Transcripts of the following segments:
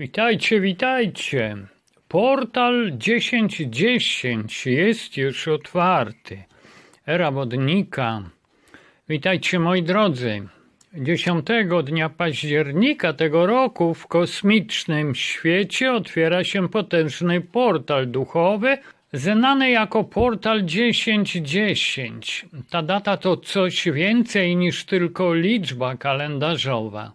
Witajcie, witajcie. Portal 1010 jest już otwarty. Era wodnika. Witajcie moi drodzy. 10 dnia października tego roku w kosmicznym świecie otwiera się potężny portal duchowy, znany jako portal 1010. Ta data to coś więcej niż tylko liczba kalendarzowa.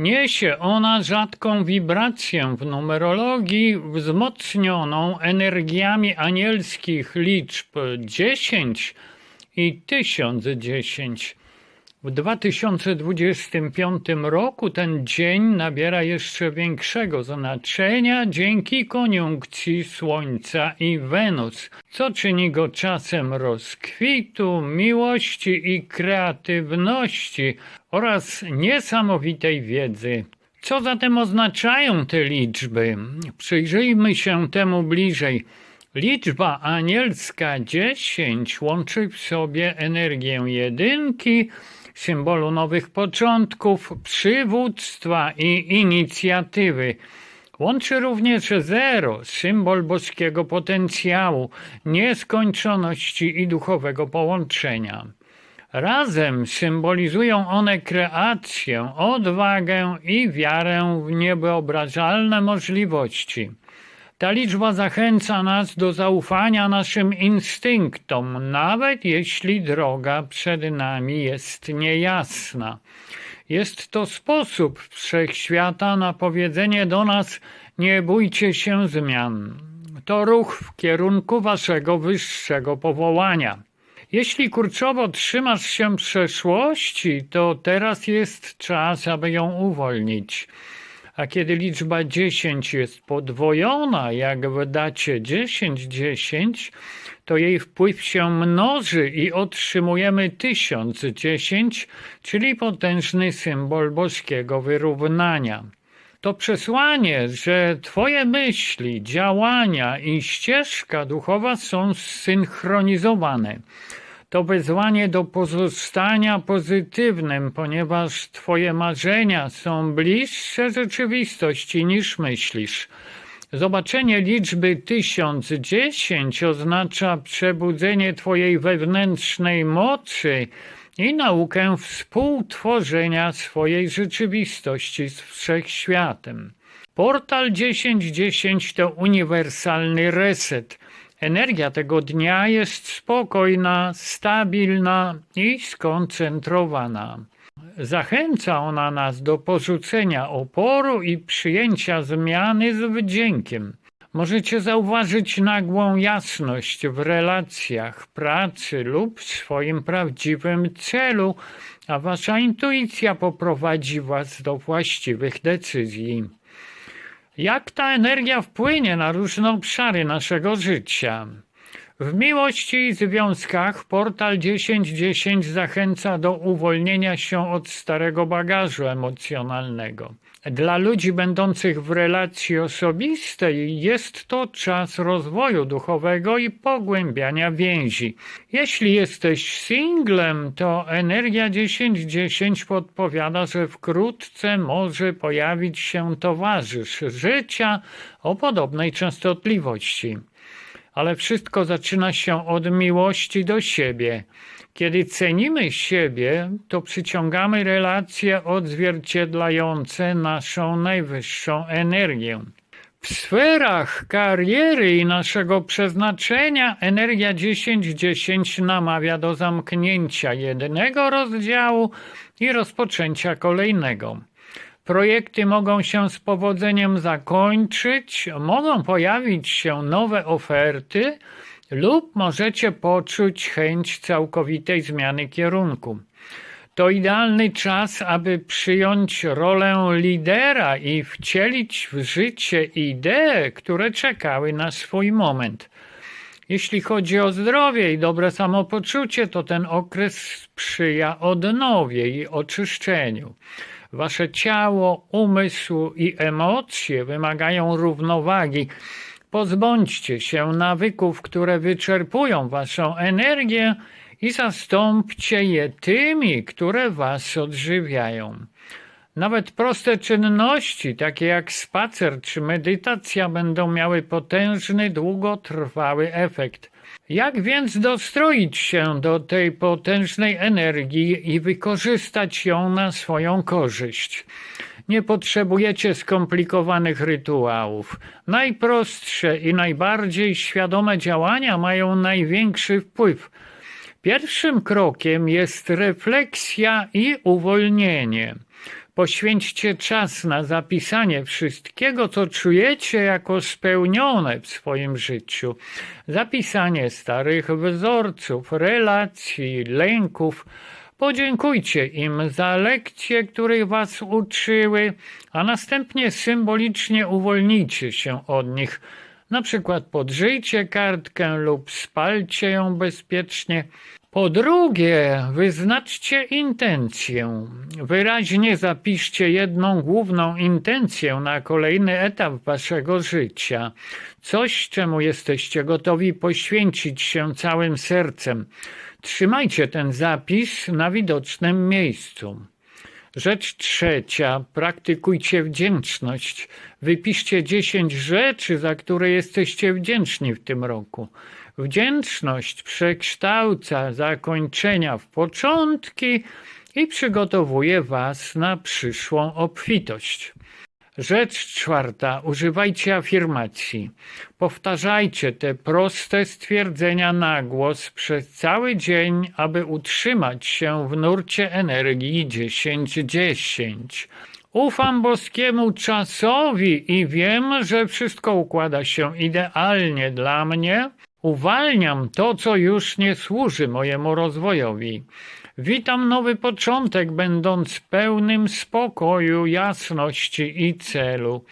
Niesie ona rzadką wibrację w numerologii wzmocnioną energiami anielskich liczb 10 i 1010. W 2025 roku ten dzień nabiera jeszcze większego znaczenia dzięki koniunkcji Słońca i Wenus, co czyni go czasem rozkwitu, miłości i kreatywności oraz niesamowitej wiedzy. Co zatem oznaczają te liczby? Przyjrzyjmy się temu bliżej. Liczba anielska 10 łączy w sobie energię jedynki, symbolu nowych początków, przywództwa i inicjatywy. Łączy również zero, symbol boskiego potencjału, nieskończoności i duchowego połączenia. Razem symbolizują one kreację, odwagę i wiarę w niewyobrażalne możliwości. Ta liczba zachęca nas do zaufania naszym instynktom, nawet jeśli droga przed nami jest niejasna. Jest to sposób wszechświata na powiedzenie do nas: Nie bójcie się zmian. To ruch w kierunku waszego wyższego powołania. Jeśli kurczowo trzymasz się przeszłości, to teraz jest czas, aby ją uwolnić. A kiedy liczba 10 jest podwojona, jak w dacie 1010, to jej wpływ się mnoży i otrzymujemy 1010, czyli potężny symbol boskiego wyrównania. To przesłanie, że Twoje myśli, działania i ścieżka duchowa są zsynchronizowane. To wezwanie do pozostania pozytywnym, ponieważ Twoje marzenia są bliższe rzeczywistości niż myślisz. Zobaczenie liczby 1010 oznacza przebudzenie Twojej wewnętrznej mocy i naukę współtworzenia swojej rzeczywistości z wszechświatem. Portal 1010 to uniwersalny reset. Energia tego dnia jest spokojna, stabilna i skoncentrowana. Zachęca ona nas do porzucenia oporu i przyjęcia zmiany z wdziękiem. Możecie zauważyć nagłą jasność w relacjach, pracy lub swoim prawdziwym celu, a wasza intuicja poprowadzi was do właściwych decyzji. Jak ta energia wpłynie na różne obszary naszego życia? W miłości i związkach portal 1010 zachęca do uwolnienia się od starego bagażu emocjonalnego. Dla ludzi będących w relacji osobistej jest to czas rozwoju duchowego i pogłębiania więzi. Jeśli jesteś singlem, to energia 1010 podpowiada, że wkrótce może pojawić się towarzysz życia o podobnej częstotliwości ale wszystko zaczyna się od miłości do siebie. Kiedy cenimy siebie, to przyciągamy relacje odzwierciedlające naszą najwyższą energię. W sferach kariery i naszego przeznaczenia energia 10-10 namawia do zamknięcia jednego rozdziału i rozpoczęcia kolejnego. Projekty mogą się z powodzeniem zakończyć, mogą pojawić się nowe oferty lub możecie poczuć chęć całkowitej zmiany kierunku. To idealny czas, aby przyjąć rolę lidera i wcielić w życie idee, które czekały na swój moment. Jeśli chodzi o zdrowie i dobre samopoczucie, to ten okres sprzyja odnowie i oczyszczeniu. Wasze ciało, umysł i emocje wymagają równowagi. Pozbądźcie się nawyków, które wyczerpują waszą energię i zastąpcie je tymi, które was odżywiają. Nawet proste czynności, takie jak spacer czy medytacja, będą miały potężny, długotrwały efekt. Jak więc dostroić się do tej potężnej energii i wykorzystać ją na swoją korzyść? Nie potrzebujecie skomplikowanych rytuałów. Najprostsze i najbardziej świadome działania mają największy wpływ. Pierwszym krokiem jest refleksja i uwolnienie. Poświęćcie czas na zapisanie wszystkiego, co czujecie jako spełnione w swoim życiu. Zapisanie starych wzorców, relacji, lęków. Podziękujcie im za lekcje, których was uczyły, a następnie symbolicznie uwolnijcie się od nich. Na przykład podrzyjcie kartkę lub spalcie ją bezpiecznie. Po drugie, wyznaczcie intencję. Wyraźnie zapiszcie jedną główną intencję na kolejny etap waszego życia. Coś, czemu jesteście gotowi poświęcić się całym sercem. Trzymajcie ten zapis na widocznym miejscu. Rzecz trzecia, praktykujcie wdzięczność. Wypiszcie 10 rzeczy, za które jesteście wdzięczni w tym roku. Wdzięczność przekształca zakończenia w początki i przygotowuje Was na przyszłą obfitość. Rzecz czwarta, używajcie afirmacji. Powtarzajcie te proste stwierdzenia na głos przez cały dzień, aby utrzymać się w nurcie energii 10-10. Ufam boskiemu czasowi i wiem, że wszystko układa się idealnie dla mnie. Uwalniam to, co już nie służy mojemu rozwojowi. Witam nowy początek, będąc pełnym spokoju, jasności i celu.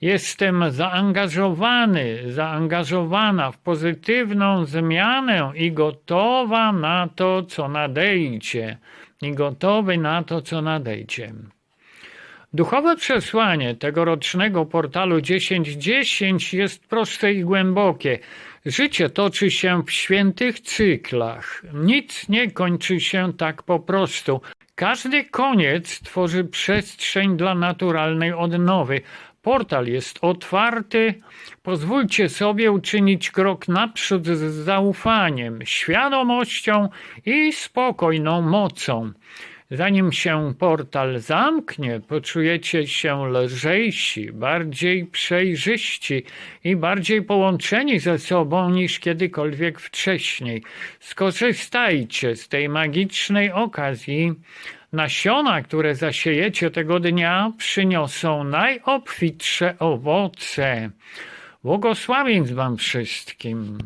Jestem zaangażowany, zaangażowana w pozytywną zmianę i gotowa na to, co nadejdzie. I gotowy na to, co nadejdzie. Duchowe przesłanie tegorocznego portalu 1010 jest proste i głębokie. Życie toczy się w świętych cyklach. Nic nie kończy się tak po prostu. Każdy koniec tworzy przestrzeń dla naturalnej odnowy. Portal jest otwarty. Pozwólcie sobie uczynić krok naprzód z zaufaniem, świadomością i spokojną mocą. Zanim się portal zamknie, poczujecie się lżejsi, bardziej przejrzyści i bardziej połączeni ze sobą niż kiedykolwiek wcześniej. Skorzystajcie z tej magicznej okazji. Nasiona, które zasiejecie tego dnia, przyniosą najobfitsze owoce. Błogosławień Wam wszystkim.